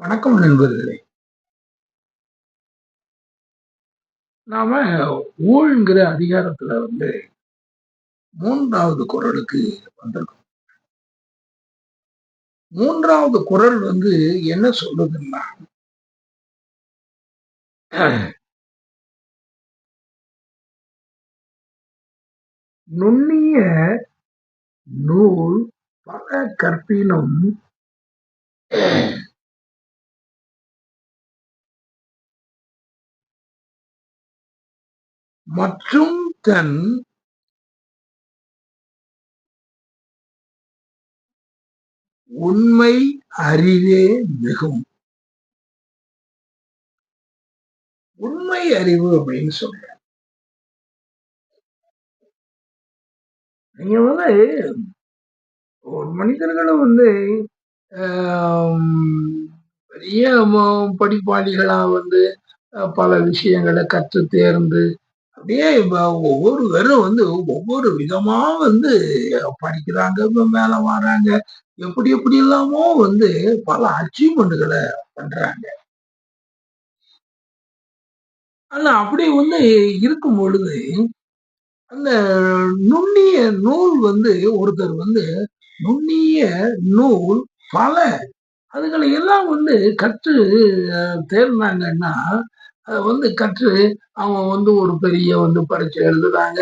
வணக்கம் நண்பர்களே. நாம ஊழ்ங்கிற அதிகாரத்துல வந்து மூன்றாவது குரலுக்கு வந்திருக்கோம். மூன்றாவது குரல் வந்து என்ன சொல்லுதுன்னா நுண்ணிய நூல் பல கற்பினும் மற்றும் தன் உண்மை அறிவே மிகும். உண்மை அறிவு அப்படின்னு சொல்ற நீங்க வந்து ஒரு மனிதர்களும் வந்து பெரிய படிப்பாளிகளா வந்து பல விஷயங்களை கற்று தேர்ந்து அப்படியே ஒவ்வொருவரும் வந்து ஒவ்வொரு விதமா வந்து படிக்கிறாங்க மேல வராங்க எப்படி எப்படி இல்லாமோ வந்து பல அச்சீவ்மெண்ட்களை பண்றாங்க. ஆனா அப்படி வந்து இருக்கும் பொழுது அந்த நுண்ணிய நூல் வந்து ஒருத்தர் வந்து நுண்ணிய நூல் பல அதுகளை எல்லாம் வந்து கற்று தேர்ந்தாங்கன்னா அதை வந்து கற்று அவன் வந்து ஒரு பெரிய வந்து பரீட்சை எழுதுறாங்க.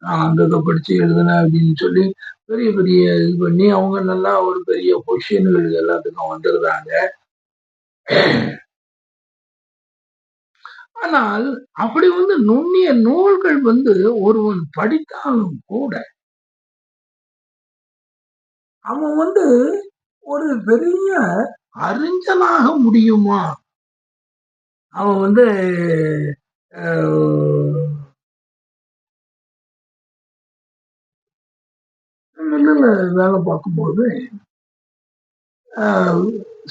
நான் அந்த இதை படிச்சு எழுதுனேன் அப்படின்னு சொல்லி பெரிய பெரிய இது பண்ணி அவங்க நல்லா ஒரு பெரிய பொசிஷன்கள் எல்லாத்துக்கும் வந்துடுறாங்க. ஆனால் அப்படி வந்து நுண்ணிய நூல்கள் வந்து ஒருவன் படித்தாலும் கூட அவன் வந்து ஒரு பெரிய அறிஞனாக முடியுமா? அவன் வந்து மில்லில் வேலை பார்க்கும்போது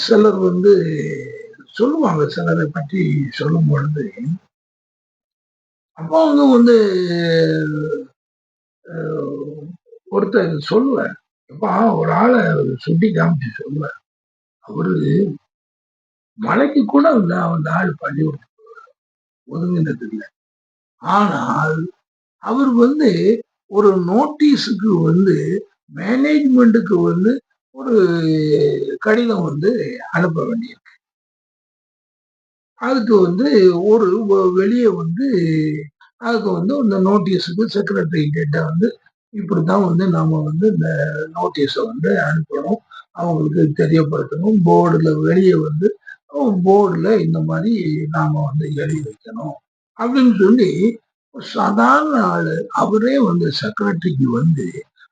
சிலர் வந்து சொல்லுவாங்க. சிலரை பற்றி சொல்லும் பொழுது அப்போ அவங்க வந்து ஒருத்தர் சொல்லுவார். அப்பா ஒரு ஆளை சுட்டி காமிச்சு சொல்லுவார். அவரு மலைக்கு கூட அந்த அந்த ஆள் பள்ளி ஒதுங்கினது இல்லை ஆனால் அவர் வந்து ஒரு நோட்டீஸுக்கு வந்து மேனேஜ்மெண்ட்டுக்கு வந்து ஒரு கடிதம் வந்து அனுப்ப வேண்டியிருக்கு. அதுக்கு வந்து ஒரு வெளியே வந்து அதுக்கு வந்து இந்த நோட்டீஸுக்கு செக்ரட்டரி கிட்ட வந்து இப்படித்தான் வந்து நாம வந்து இந்த நோட்டீஸை வந்து அனுப்பணும் அவங்களுக்கு தெரியப்படுத்தணும். போர்டுல வெளியே வந்து போர்டில் இந்த மாதிரி நாம வந்து எழுதி வைக்கணும் அப்படின்னு சொல்லி சாதாரண ஆளு அவரே வந்து செக்ரட்டரிக்கு வந்து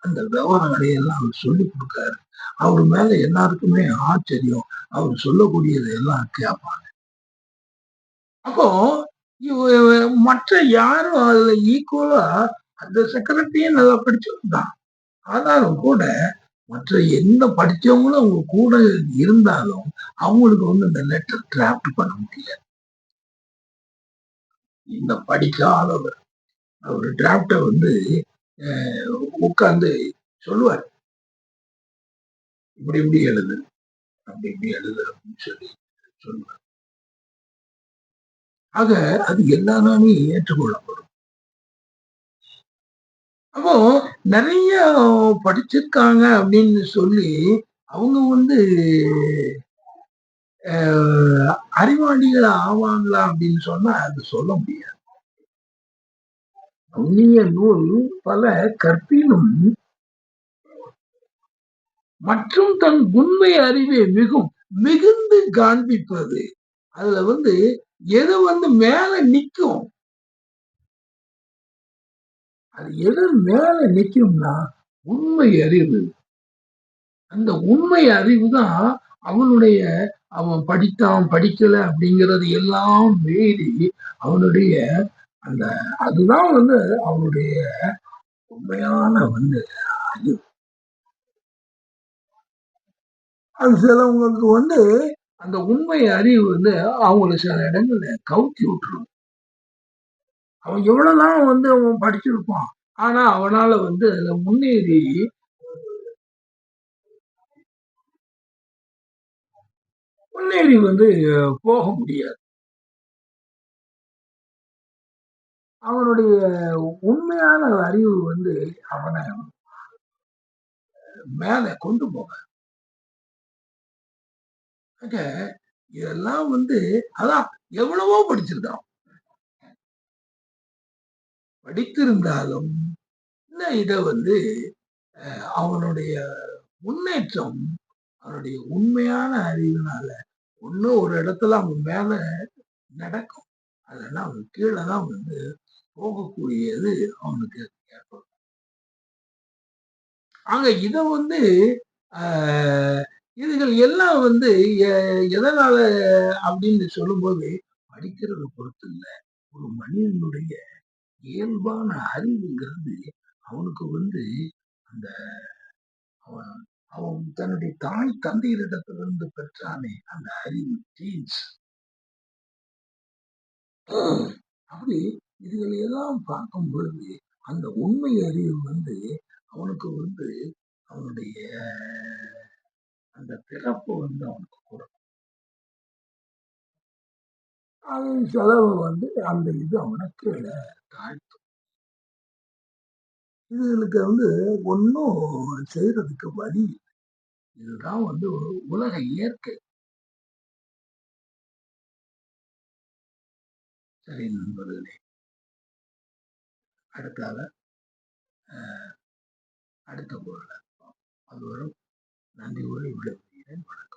அந்த விவரங்களை எல்லாம் அவர் சொல்லி கொடுக்காரு. அவர் மேல எல்லாருக்குமே ஆச்சரியம். அவர் சொல்லக்கூடியதை எல்லாம் கேட்பாங்க. அப்போ மற்ற யாரும் அதுல ஈக்குவலா அந்த செக்ரட்டரியும் நல்லா படிச்சிருந்தான். ஆனாலும் கூட மற்ற என்ன படிச்சவங்களும் அவங்க கூட இருந்தாலும் அவங்களுக்கு வந்து இந்த லெட்டர் டிராப்ட் பண்ண முடியல. இந்த படிக்காதவர். அவர் டிராப்ட வந்து உட்கார்ந்து சொல்லுவார். இப்படி இப்படி எழுது. அப்படி இப்படி எழுது அப்படின்னு சொல்லி சொல்லுவார். ஆக அது எல்லா ஏற்றுக்கொள்ளப்படும். அப்போ நிறைய படிச்சிருக்காங்க அப்படின்னு சொல்லி அவங்க வந்து அறிவாளிகள் ஆவாங்களா அப்படின்னு சொன்னா அது சொல்ல முடியாது. நுண்ணிய நூல் பல கற்பினும் மற்றும் தன் உண்மை அறிவை மிகும் மிகுந்து காண்பிப்பது. அதுல வந்து எது வந்து மேல நிக்கும் அது எது மேல நிற்கும்னா உண்மை அறிவு அந்த உண்மை அறிவு தான் அவனுடைய அவன் படித்தான் படிக்கல அப்படிங்கிறது எல்லாம் மீறி அவனுடைய அந்த அதுதான் வந்து அவனுடைய உண்மையான வந்து அறிவு. அது சிலவங்களுக்கு வந்து அந்த உண்மை அறிவு வந்து அவங்களை சில இடங்கள்ல கவுத்தி விட்டுரும். அவன் எவ்வளவுதான் வந்து அவன் படிச்சிருப்பான் ஆனா அவனால வந்து அதுல முன்னேறி முன்னேறி வந்து போக முடியாது. அவனுடைய உண்மையான அறிவு வந்து அவனை மேல கொண்டு போக. இதெல்லாம் வந்து அதான் எவ்வளவோ படிச்சிருக்கான். படித்திருந்தாலும் இந்த இதை வந்து அவனுடைய முன்னேற்றம் அவனுடைய உண்மையான அறிவுனால ஒன்று ஒரு இடத்துல அவன் மேல நடக்கும். அதெல்லாம் அவன் கீழே தான் வந்து போகக்கூடியது அவனுக்கு ஏற்படும். ஆக இதை வந்து இதுகள் எல்லாம் வந்து எதனால அப்படின்னு சொல்லும்போது படிக்கிறத பொறுத்து இல்லை. ஒரு மனிதனுடைய இயல்பான அறிவுங்கிறது அவனுக்கு வந்து அந்த அவன் அவன் தன்னுடைய தாய் தந்தையரிடத்திலிருந்து பெற்றானே அந்த அறிவு ஜீன்ஸ் அப்படி இதுகளையெல்லாம் பார்க்கும் பொழுது அந்த உண்மை அறிவு வந்து அவனுக்கு வந்து அவனுடைய அந்த பிறப்பு வந்து அவனுக்கு கொடுக்கும் அது செலவு வந்து அந்த இது அவனை கீழே தாழ்த்தும் இதுகளுக்கு வந்து ஒன்றும் செய்யறதுக்கு வழி இதுதான் வந்து உலக இயற்கை. சரி நண்பர்களே. அடுத்தால அடுத்த பொருளை அது நன்றி கூறி விடைபெறுகிறேன். வணக்கம்.